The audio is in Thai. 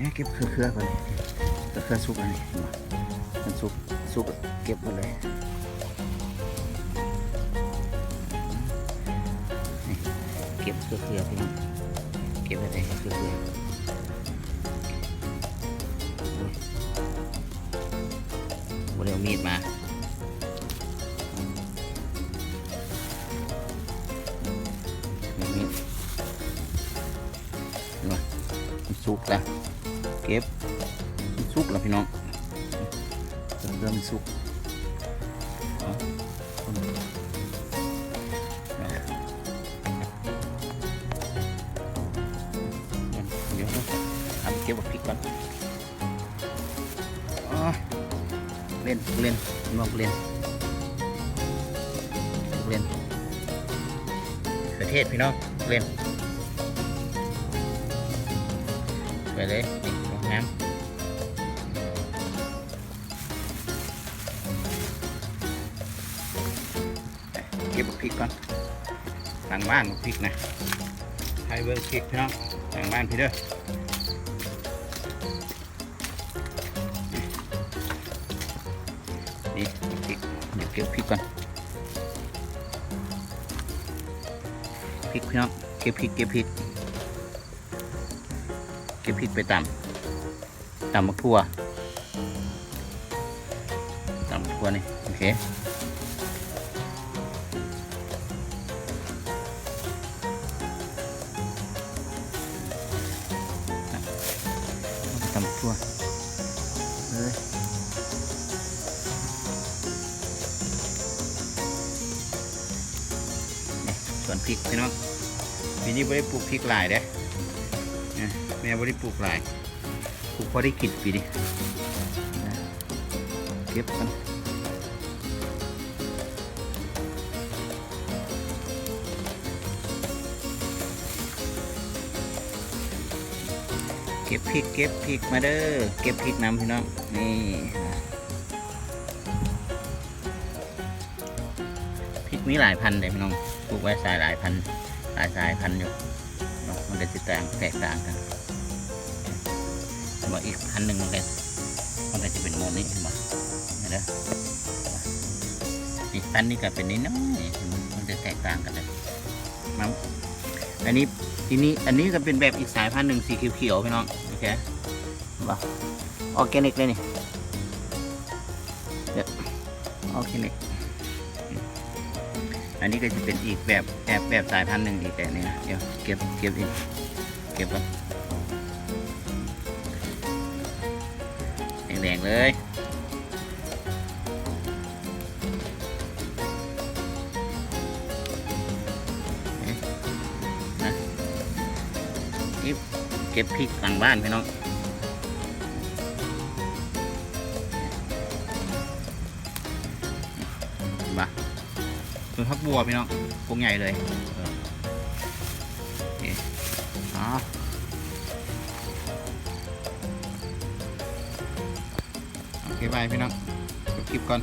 เนี่เก็บเครือเครือๆก่อนเลยเครือสุกอันนี้มันสุกสุกเก็บหมดเลยเก็บเครือเครือพี่น้องเก็บอะไรเครือเครือๆโอ้ยบ่ได้เอามีดมานี่นี่เห็นปะมันสุกแล้ว เก็บมันสุกแล้วพี่น้องเริ่มสุกเดี๋ยวทำเก็บกับพริกก่อนเล่นเล่นนอกเล่นเล่นประเทศพี่น้องเล่นไปเลย นี่ลงน้ำเก็บพริกก่อนทางบ้านพริกนะไทยเบิร์พริกพี่น้องทางบ้านพี่เด้อนี่พริกเดี๋ยวเก็บพริกก่อนพริกพี่น้องเก็บพริกเก็บพริกเก็บพริกไปตำ ตำมะทั่วตำมะทั่วนี่โอเคตำมะทั่วเลยนี่ส่วนพริกพี่น้องปีนี้ไม่ได้ปลูกพริกหลายเด้นะแม่ไม่ได้ปลูกหลาย กพอได้กินปีนี้เก็บกันเก็บพริกเก็บพริกมาเด้อเก็บพริกน้ำพี่น้องนี่พริกมีหลายพันเลยพี่น้องปลูกไว้สายหลายพันหลายสายพันธุ์อยู่มันจะติดต่างแตกต่างกัน แต่ว่าอีกพันหนึ่งมันก็มันก็จะเป็นโมนี้เห็นปะเห็นไหมอีกพันนี้ก็เป็นนิดน้อยมันจะแตกต่างกันเลยมั้งอันนี้ทีนี้อันนี้ก็เป็นแบบอีกสายพันธุ์หนึ่งสีเขียวๆพี่น้องโอเคเห็นปะออร์แกนิกเลยนี่เดี๋ยวออร์แกนิกอันนี้ก็จะเป็นอีกแบบแบบแบบสายพันธุ์หนึ่งอีกแต่นี่นะเดี๋ยวเก็บเก็บอีกเก็บก่อน แดงๆเลย นะนี่เก็บพริกหลังบ้านพี่น้องบ้าส่วนพักบัวพี่น้องพวงใหญ่เลยเออ คบายพี่น้องจบคลิปก่อน